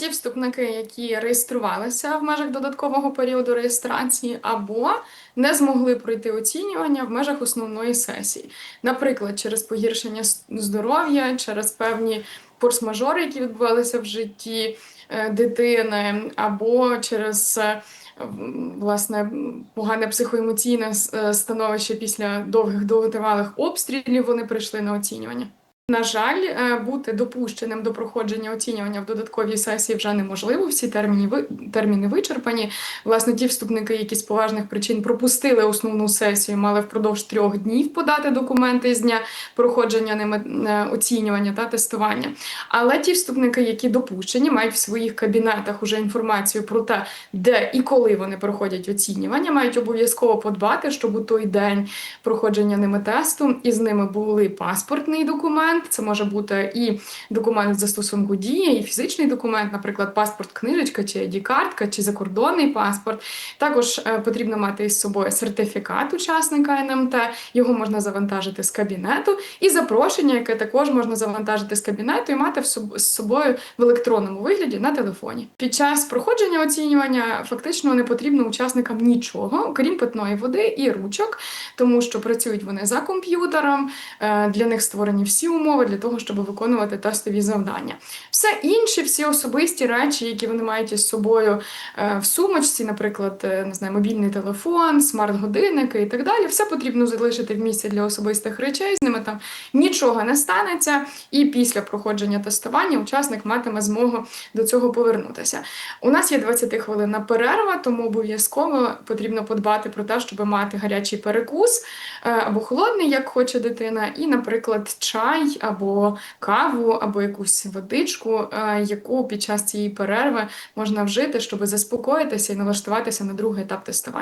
Ті вступники, які реєструвалися в межах додаткового періоду реєстрації, або не змогли пройти оцінювання в межах основної сесії, наприклад, через погіршення здоров'я, через певні форс-мажори, які відбувалися в житті е, дитини, або через е, власне погане психоемоційне е, становище після довгих довготривалих обстрілів, вони прийшли на оцінювання. На жаль, е, бути допущеним до проходження оцінювання в додатковій сесії вже неможливо. Всі терміни терміни вичерпані. Власне, ті вступники, які з поважних причин пропустили основну сесію, мали впродовж трьох днів подати документи з дня проходження ними е, оцінювання та тестування. Але ті вступники, які допущені, мають в своїх кабінетах уже інформацію про те, де і коли вони проходять оцінювання, мають обов'язково подбати, щоб у той день проходження ними тесту із ними були паспортний документ. Це може бути і документ з застосунку дії, і фізичний документ, наприклад, паспорт, книжечка чи ID-картка, чи закордонний паспорт. Також е, потрібно мати із собою сертифікат учасника НМТ, його можна завантажити з кабінету, і запрошення, яке також можна завантажити з кабінету і мати з собою в електронному вигляді на телефоні. Під час проходження оцінювання фактично не потрібно учасникам нічого, окрім питної води і ручок, тому що працюють вони за комп'ютером. е, Для них створені всі для того, щоб виконувати тестові завдання. Все інші, всі особисті речі, які вони мають із собою е, в сумочці, наприклад, е, не знаю, мобільний телефон, смарт-годинники і так далі. Все потрібно залишити в місці для особистих речей. З ними там нічого не станеться. І після проходження тестування учасник матиме змогу до цього повернутися. У нас є 20 хвилинна перерва, тому обов'язково потрібно подбати про те, щоб мати гарячий перекус або холодний, як хоче дитина, і, наприклад, чай або каву, або якусь водичку, е, яку під час цієї перерви можна вжити, щоб заспокоїтися і налаштуватися на другий етап тестування.